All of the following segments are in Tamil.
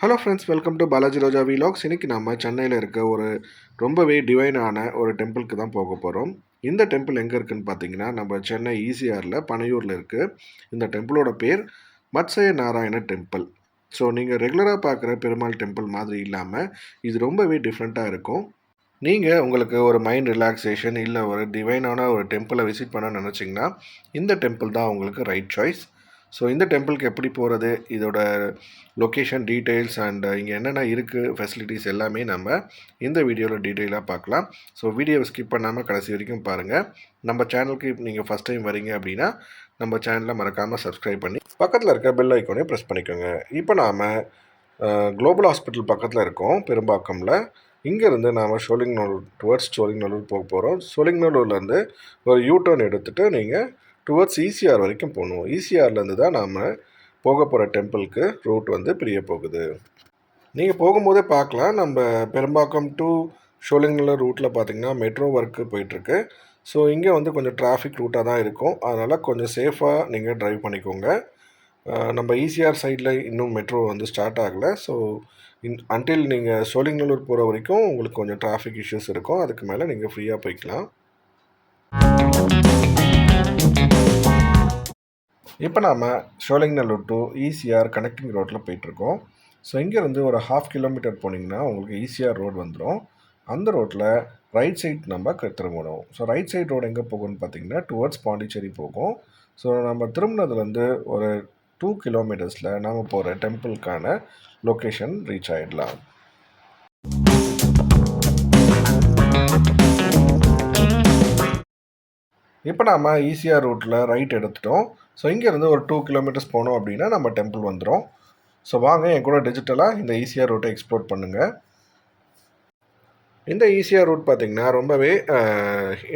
Hello friends welcome to Balaji Roja vlogs இன்றைக்கி நம்ம சென்னையில் இருக்க ஒரு ரொம்பவே டிவைனான ஒரு டெம்பிளுக்கு தான் போக போகிறோம் இந்த டெம்பிள் எங்கே இருக்குன்னு பார்த்தீங்கன்னா நம்ம சென்னை ஈசிஆரில் பனையூரில் இருக்குது இந்த டெம்பிளோட பேர் மத்சய நாராயண டெம்பிள் ஸோ நீங்கள் ரெகுலராக பார்க்குற பெருமாள் டெம்பிள் மாதிரி இல்லாமல் இது ரொம்பவே டிஃப்ரெண்ட்டாக இருக்கும். நீங்கள் உங்களுக்கு ஒரு மைண்ட் ரிலாக்ஸேஷன் இல்லை ஒரு டிவைனான ஒரு டெம்பிளை விசிட் பண்ண நினச்சிங்கன்னா இந்த டெம்பிள் தான் உங்களுக்கு ரைட் சாய்ஸ் ஸோ இந்த டெம்பிளுக்கு எப்படி போகிறது இதோட லொக்கேஷன் டீட்டெயில்ஸ் அண்ட் இங்கே என்னென்ன இருக்குது ஃபெசிலிட்டிஸ் எல்லாமே நம்ம இந்த வீடியோவில் டீட்டெயிலாக பார்க்கலாம். ஸோ வீடியோவை ஸ்கிப் பண்ணாமல் கடைசி வரைக்கும் பாருங்கள் நம்ம சேனலுக்கு நீங்கள் ஃபஸ்ட் டைம் வரீங்க அப்படின்னா நம்ம சேனலை மறக்காமல் சப்ஸ்கிரைப் பண்ணி பக்கத்தில் இருக்க பெல் ஐக்கோனே ப்ரெஸ் பண்ணிக்கோங்க. இப்போ நாம் குளோபல் ஹாஸ்பிட்டல் பக்கத்தில் இருக்கோம் பெரும்பாக்கமில். இங்கேருந்து நாம் சோழிங்கநல்லூர் டுவர்ட்ஸ் சோழிங்கநல்லூர் போக போகிறோம் சோழிங்கநல்லூர்லேருந்து ஒரு யூ டர்ன் எடுத்துகிட்டு நீங்கள் டுவர்ட்ஸ் ஈசிஆர் வரைக்கும் போகணும். ஈசிஆர்லேருந்து தான் நாம் போக போகிற டெம்பிளுக்கு ரூட் வந்து பிரிய போகுது. நீங்கள் போகும்போதே பார்க்கலாம். நம்ம பெரும்பாக்கம் டு ஷோலிங்கநல்லூர் ரூட்டில் பார்த்தீங்கன்னா மெட்ரோ ஒர்க்கு போயிட்டுருக்கு. ஸோ இங்கே வந்து கொஞ்சம் டிராஃபிக் ரூட்டாக தான் இருக்கும். அதனால் கொஞ்சம் சேஃபாக நீங்கள் ட்ரைவ் பண்ணிக்கோங்க. நம்ம ஈசிஆர் சைடில் இன்னும் மெட்ரோ வந்து ஸ்டார்ட் ஆகலை. ஸோ இன் அன்டில் நீங்கள் சோழிங்கநல்லூர் போகிற வரைக்கும் உங்களுக்கு கொஞ்சம் டிராஃபிக் இஷ்யூஸ் இருக்கும். அதுக்கு மேலே நீங்கள் ஃப்ரீயாக போய்க்கலாம். இப்போ நாம் சோழிங்கநல்லூர் டு ஈசிஆர் கனெக்டிங் ரோட்டில் போயிட்டுருக்கோம். ஸோ இங்கேருந்து ஒரு ஹாஃப் கிலோமீட்டர் போனீங்கன்னா உங்களுக்கு ஈசிஆர் ரோடு வந்துடும் அந்த ரோட்டில் ரைட் சைட் நம்ம திரும்பணும் ஸோ ரைட் சைட் ரோடு எங்கே போகும்னு பார்த்தீங்கன்னா டுவர்ட்ஸ் பாண்டிச்சேரி போகும். ஸோ நம்ம திரும்பினதுலேருந்து ஒரு டூ கிலோமீட்டர்ஸில் நாம் போகிற டெம்பிளுக்கான லொக்கேஷன் ரீச் ஆகிடலாம் இப்போ நாம் ஈஸியாக ரூட்டில் ரைட் எடுத்துட்டோம். ஸோ இங்கேருந்து ஒரு டூ கிலோமீட்டர்ஸ் போனோம் அப்படின்னா நம்ம டெம்பிள் வந்துடும் ஸோ வாங்க என் கூட டிஜிட்டலாக இந்த ஈஸியாக ரூட்டை எக்ஸ்ப்ளோர் பண்ணுங்கள் இந்த ஈஸியாக ரூட் பார்த்திங்கன்னா ரொம்பவே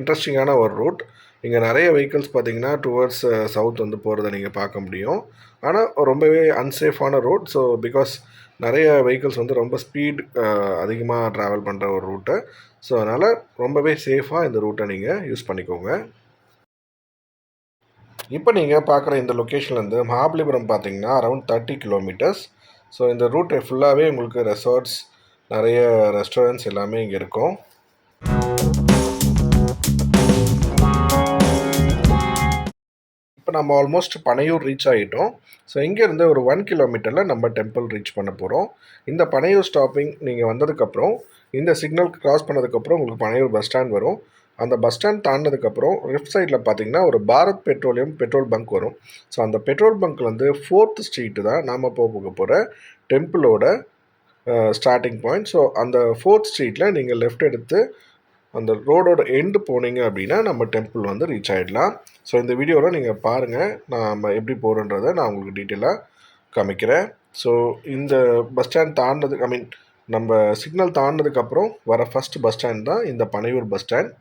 இன்ட்ரெஸ்டிங்கான ஒரு ரூட் இங்கே நிறைய வெஹிக்கிள்ஸ் பார்த்தீங்கன்னா டுவர்ட்ஸ் சவுத் வந்து போகிறத நீங்கள் பார்க்க முடியும். ஆனால் ரொம்பவே அன்சேஃபான ரூட் ஸோ பிகாஸ் நிறைய வெஹிக்கிள்ஸ் வந்து ரொம்ப ஸ்பீட் அதிகமாக ட்ராவல் பண்ணுற ஒரு ரூட்டை ஸோ அதனால் ரொம்பவே சேஃபாக இந்த ரூட்டை நீங்கள் யூஸ் பண்ணிக்கோங்க. இப்போ நீங்கள் பார்க்குற இந்த லொக்கேஷன்லேருந்து மகாபலிபுரம் பார்த்தீங்கன்னா அரௌண்ட் தேர்ட்டி கிலோமீட்டர்ஸ் ஸோ இந்த ரூட் ஃபுல்லாகவே உங்களுக்கு ரெசார்ட்ஸ் நிறைய ரெஸ்டாரண்ட்ஸ் எல்லாமே இங்கே இருக்கும். இப்போ நம்ம ஆல்மோஸ்ட் பனையூர் ரீச் ஆகிட்டோம். ஸோ இங்கேருந்து ஒரு ஒன் கிலோமீட்டரில் நம்ம டெம்பிள் ரீச் பண்ண போகிறோம் இந்த பனையூர் ஸ்டாப்பிங் நீங்கள் வந்ததுக்கப்புறம் இந்த சிக்னல் கிராஸ் பண்ணதுக்கப்புறம் உங்களுக்கு பனையூர் பஸ் ஸ்டாண்ட் வரும். அந்த பஸ் ஸ்டாண்ட் தாண்டினதுக்கப்புறம் லெஃப்ட் சைடில் பார்த்தீங்கன்னா ஒரு பாரத் பெட்ரோலியம் பெட்ரோல் பங்க் வரும். ஸோ அந்த பெட்ரோல் பங்க்லேருந்து வந்து ஃபோர்த் ஸ்ட்ரீட்டு தான் நாம் போக போகிற டெம்பிளோட ஸ்டார்டிங் பாயிண்ட் ஸோ அந்த ஃபோர்த் ஸ்ட்ரீட்டில் நீங்கள் லெஃப்ட் எடுத்து அந்த ரோடோட எண்டு போனீங்க அப்படின்னா நம்ம டெம்பிள் வந்து ரீச் ஆகிடலாம் ஸோ இந்த வீடியோவில் நீங்கள் பாருங்கள் நம்ம எப்படி போகிறோன்றதை நான் உங்களுக்கு டீட்டெயிலாக காமிக்கிறேன். ஸோ இந்த பஸ் ஸ்டாண்ட் தாண்டதுக்கு ஐ மீன் நம்ம சிக்னல் தாண்டினதுக்கப்புறம் வர ஃபஸ்ட் பஸ் ஸ்டாண்ட் தான் இந்த பனையூர் பஸ் ஸ்டாண்ட்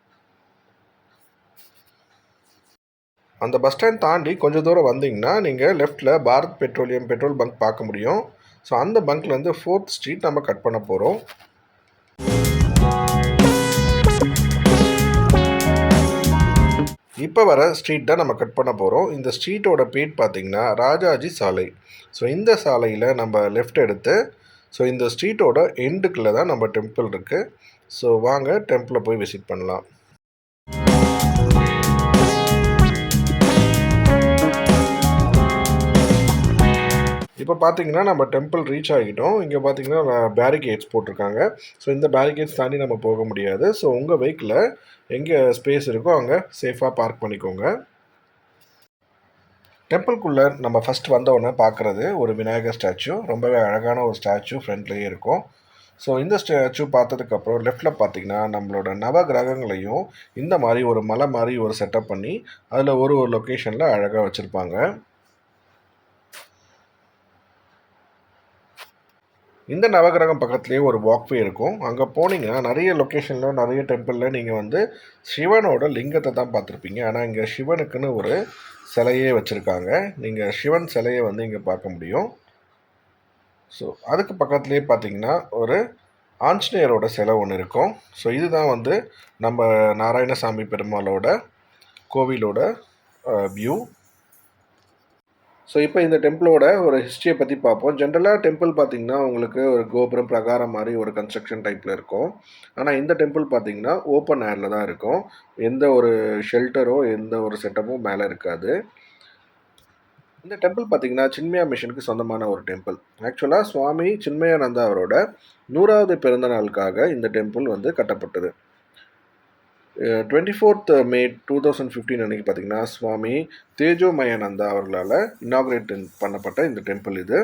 அந்த பஸ் ஸ்டாண்ட் தாண்டி கொஞ்சம் தூரம் வந்தீங்கன்னா நீங்கள் லெஃப்ட்டில் பாரத் பெட்ரோலியம் பெட்ரோல் பங்க் பார்க்க முடியும். ஸோ அந்த பங்க்லேருந்து ஃபோர்த் ஸ்ட்ரீட் நம்ம கட் பண்ண போகிறோம் இப்போ வர ஸ்ட்ரீட் தான் நம்ம கட் பண்ண போகிறோம் இந்த ஸ்ட்ரீட்டோட பேர் பார்த்திங்கன்னா ராஜாஜி சாலை. ஸோ இந்த சாலையில் நம்ம லெஃப்ட் எடுத்து ஸோ இந்த ஸ்ட்ரீட்டோட எண்டுக்குள்ளே தான் நம்ம டெம்பிள் இருக்குது ஸோ வாங்க டெம்பிளை போய் விசிட் பண்ணலாம். இப்போ பார்த்தீங்கன்னா நம்ம டெம்பிள் ரீச் ஆகிட்டோம். இங்கே பார்த்தீங்கன்னா பேரிகேட்ஸ் போட்டிருக்காங்க. ஸோ இந்த பேரிகேட்ஸ் தாண்டி நம்ம போக முடியாது. ஸோ உங்கள் வெஹிக்கில் எங்கே ஸ்பேஸ் இருக்கோ அங்கே சேஃபாக பார்க் பண்ணிக்கோங்க. டெம்பிள்குள்ளே நம்ம ஃபஸ்ட் வந்தவுடனே பார்க்குறது ஒரு விநாயகர் ஸ்டாச்சு ரொம்பவே அழகான ஒரு ஸ்டாச்சு ஃப்ரண்ட்லேயே இருக்கும். ஸோ இந்த ஸ்டாச்சு பார்த்ததுக்கப்புறம் லெஃப்டில் பார்த்தீங்கன்னா நம்மளோட நவ கிரகங்களையும் இந்த மாதிரி ஒரு மலை மாதிரி ஒரு செட்டப் பண்ணி அதில் ஒரு ஒரு லொக்கேஷனில் அழகாக வச்சுருப்பாங்க. இந்த நவகிரகம் பக்கத்துலேயே ஒரு வாக்வே இருக்கும். அங்கே போனீங்கன்னா நிறைய லொக்கேஷனில் நிறைய டெம்பிளில் நீங்கள் வந்து சிவனோட லிங்கத்தை தான் பார்த்துருப்பீங்க. ஆனால் இங்கே சிவனுக்குன்னு ஒரு சிலையே வச்சுருக்காங்க. நீங்கள் சிவன் சிலையை வந்து இங்கே பார்க்க முடியும். ஸோ அதுக்கு பக்கத்துலேயே பார்த்தீங்கன்னா ஒரு ஆஞ்சநேயரோட சிலை ஒன்று இருக்கும். ஸோ இதுதான் வந்து நம்ம நாராயணசாமி பெருமாளோட கோவிலோட வியூ ஸோ இப்போ இந்த டெம்பிளோட ஒரு ஹிஸ்ட்ரியை பற்றி பார்ப்போம். ஜென்ரலாக டெம்பிள் பார்த்திங்கன்னா உங்களுக்கு ஒரு கோபுரம் பிரகாரம் மாதிரி ஒரு கன்ஸ்ட்ரக்ஷன் டைப்பில் இருக்கும். ஆனால் இந்த டெம்பிள் பார்த்திங்கன்னா ஓப்பன் ஏரில் தான் இருக்கும். எந்த ஒரு ஷெல்டரோ எந்த ஒரு செட்டப்பும் மேலே இருக்காது. இந்த டெம்பிள் பார்த்திங்கன்னா சின்மயா மிஷனுக்கு சொந்தமான ஒரு டெம்பிள் ஆக்சுவலாக சுவாமி சின்மயானந்தா அவரோட நூறாவது பிறந்த நாளுக்காக இந்த டெம்பிள் வந்து கட்டப்பட்டது. Twenty fourth May two thousand fifteen அன்றைக்கி பார்த்தீங்கன்னா சுவாமி தேஜோமயானந்தா அவர்களால் இனாக்ரேட் பண்ணப்பட்ட இந்த டெம்பிள் இது.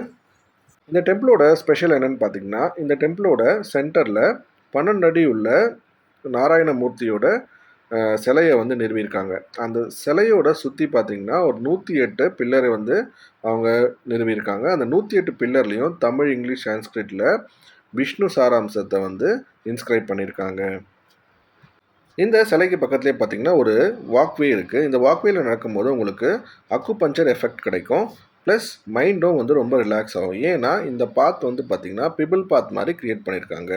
இந்த டெம்பிளோட ஸ்பெஷல் என்னென்னு பார்த்தீங்கன்னா இந்த டெம்பிளோட சென்டரில் பன்னெண்டு அடி உள்ள நாராயணமூர்த்தியோட சிலையை வந்து நிறுவியிருக்காங்க. அந்த சிலையோட சுற்றி பார்த்தீங்கன்னா ஒரு நூற்றி எட்டு பில்லரை வந்து அவங்க நிறுவியிருக்காங்க. அந்த நூற்றி எட்டு பில்லர்லேயும் தமிழ் இங்கிலீஷ் சான்ஸ்கிரிட்டில் விஷ்ணு சாராம்சத்தை வந்து இன்ஸ்கிரைப் பண்ணியிருக்காங்க. இந்த சிலைக்கு பக்கத்துலேயே பார்த்தீங்கன்னா ஒரு வாக்வே இருக்குது இந்த வாக்வேல நடக்கும்போது உங்களுக்கு அக்குபஞ்சர் எஃபெக்ட் கிடைக்கும். ப்ளஸ் மைண்டும் வந்து ரொம்ப ரிலாக்ஸ் ஆகும். ஏன்னா இந்த பாத் வந்து பார்த்திங்கன்னா பிபிள் பாத் மாதிரி க்ரியேட் பண்ணியிருக்காங்க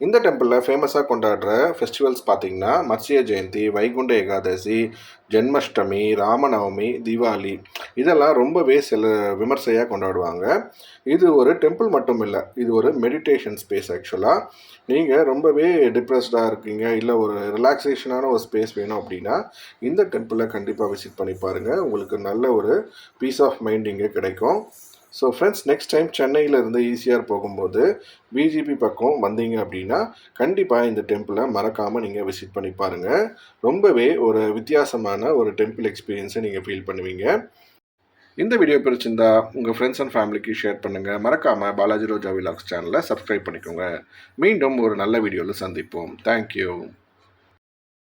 இந்த டெம்பிளில் ஃபேமஸாக கொண்டாடுற ஃபெஸ்டிவல்ஸ் பார்த்திங்கன்னா மத்ஸ்ய ஜெயந்தி வைகுண்ட ஏகாதசி ஜென்மாஷ்டமி ராமநவமி தீபாவளி. இதெல்லாம் ரொம்பவே சில விமர்சையாக கொண்டாடுவாங்க. இது ஒரு டெம்பிள் மட்டும் இல்லை இது ஒரு மெடிடேஷன் ஸ்பேஸ் ஆக்சுவலாக நீங்கள் ரொம்பவே டிப்ரெஸ்டாக இருக்கீங்க இல்லை ஒரு ரிலாக்ஸேஷனான ஒரு ஸ்பேஸ் வேணும் அப்படின்னா இந்த டெம்பிளை கண்டிப்பாக விசிட் பண்ணி பாருங்கள் உங்களுக்கு நல்ல ஒரு பீஸ் ஆஃப் மைண்ட் இங்கே கிடைக்கும். ஸோ ஃப்ரெண்ட்ஸ் நெக்ஸ்ட் டைம் சென்னையில் இருந்து ஈஸியாக போகும்போது விஜிபி பக்கம் வந்தீங்க அப்படின்னா கண்டிப்பாக இந்த டெம்பிளை மறக்காமல் நீங்கள் விசிட் பண்ணி பாருங்கள் ரொம்பவே ஒரு வித்தியாசமான ஒரு டெம்பிள் எக்ஸ்பீரியன்ஸை நீங்கள் ஃபீல் பண்ணுவீங்க. இந்த வீடியோ பிடிச்சிருந்தா உங்கள் ஃப்ரெண்ட்ஸ் அண்ட் ஃபேமிலிக்கு ஷேர் பண்ணுங்கள் மறக்காமல் பாலாஜி ரோஜா விலாக்ஸ் சேனலை சப்ஸ்கிரைப் பண்ணிக்கோங்க. மீண்டும் ஒரு நல்ல வீடியோவில் சந்திப்போம். தேங்க்யூ